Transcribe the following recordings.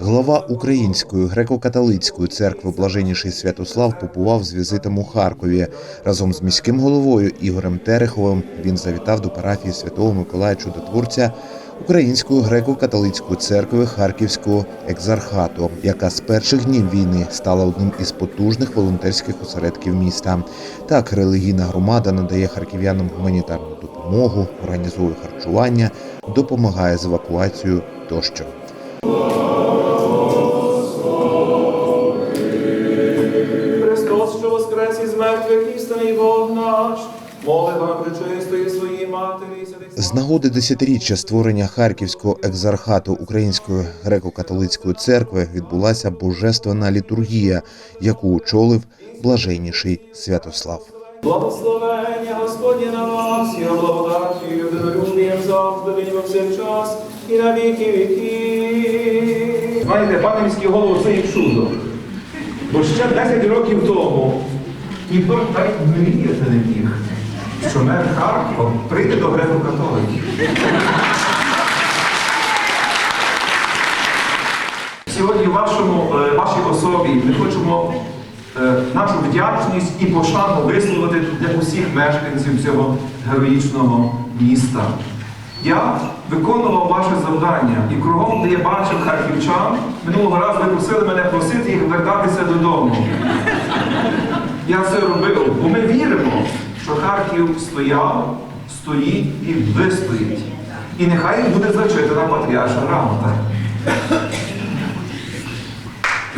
Глава Української греко-католицької церкви Блаженніший Святослав побував з візитом у Харкові. Разом з міським головою Ігорем Тереховим він завітав до парафії Святого Миколая Чудотворця Української греко-католицької церкви Харківського екзархату, яка з перших днів війни стала одним із потужних волонтерських осередків міста. Так, релігійна громада надає харків'янам гуманітарну допомогу, організує харчування, допомагає з евакуацією тощо. Христос, що воскрес із мертвих істинний Бог наш, моли вам причистої своїй матері. З нагоди десятиріччя створення Харківського екзархату Української греко-католицької церкви відбулася божественна літургія, яку очолив блаженніший Святослав. Благословення Господнє на вас, і благодаті, і одинолюбієм завжди, нині повсякчас, і на віки віки. Знаєте, пане міський голову, це є чудо. Бо ще 10 років тому ніхто навіть мріяти не міг, що мер Харкова прийде до греко-католиків. Сьогодні вашому, е, вашій особі ми хочемо нашу вдячність і пошану висловити для усіх мешканців цього героїчного міста. Я виконував ваше завдання і кругом, де я бачив харківчан, минулого разу ви просили мене просити їх вертатися додому. Я це робив, бо ми віримо, що Харків стояв, стоїть і вистоїть. І нехай буде зачитана патріарша грамота.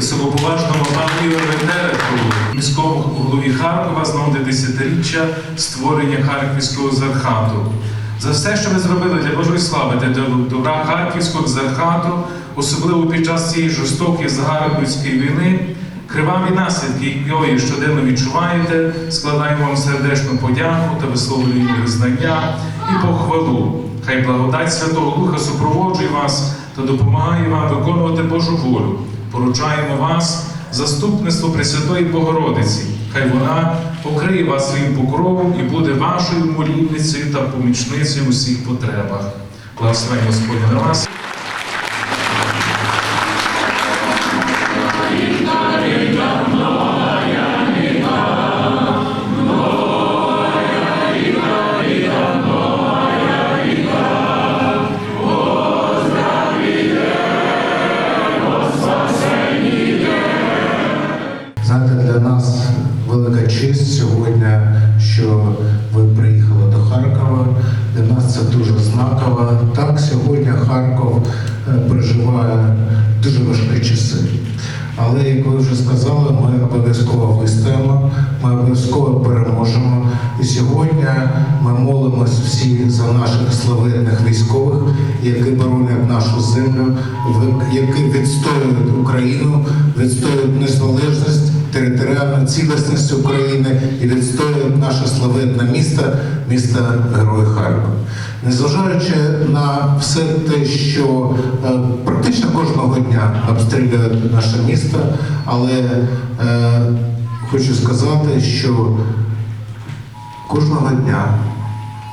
Високоповажному пану Ігорю Терехову, міському голові Харкова з нагоди десятиріччя створення Харківського зархату. За все, що ви зробили для Божої слави та добра Харківського зархату, особливо під час цієї жорстокої загарбницької війни, криваві наслідки, якої щоденно відчуваєте, складаємо вам сердечну подяку та висловлюємо визнання і похвалу. Хай благодать Святого Духа супроводжує вас та допомагає вам виконувати Божу волю. Поручаємо вас заступництво Пресвятої Богородиці. Хай вона покриє вас своїм покровом і буде вашою молівницею та помічницею у всіх потребах. Благословення Господня на вас. Знаково. Так, сьогодні Харків е, переживає дуже важкі часи. Але, як ви вже сказали, ми обов'язково вистоїмо, ми обов'язково переможемо. І сьогодні ми молимось всі за наших славетних військових, які боронять нашу землю, які відстоюють Україну, відстоюють незалежність, територіальну цілісність України і відстоюють наше славетне місто, місто Герой Харків. Незважаючи на все те, що е, практично кожного дня обстрілюють наше місто, але е, хочу сказати, що кожного дня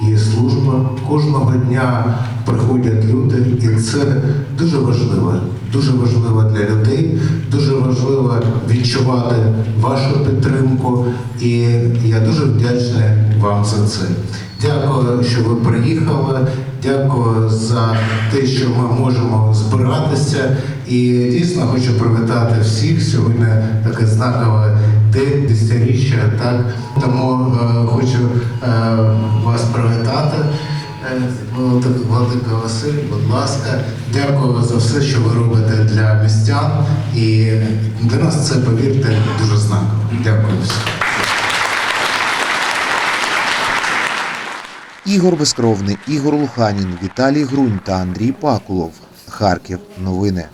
є служба, кожного дня приходять люди, і це дуже важливо. Дуже важливо для людей, дуже важливо відчувати вашу підтримку, і я дуже вдячний вам за це. Дякую, що ви приїхали. Дякую за те, що ми можемо збиратися. І дійсно хочу привітати всіх. Сьогодні таке знакове день десятиріччя. Так тому е, хочу е, вас привітати. Владик- Василь, будь ласка, дякую за все, що ви робите для містян. І для нас це, повірте, дуже знаково. Дякую. Ігор Безкровний, Ігор Луханін, Віталій Грунь та Андрій Пакулов. Харків. Новини.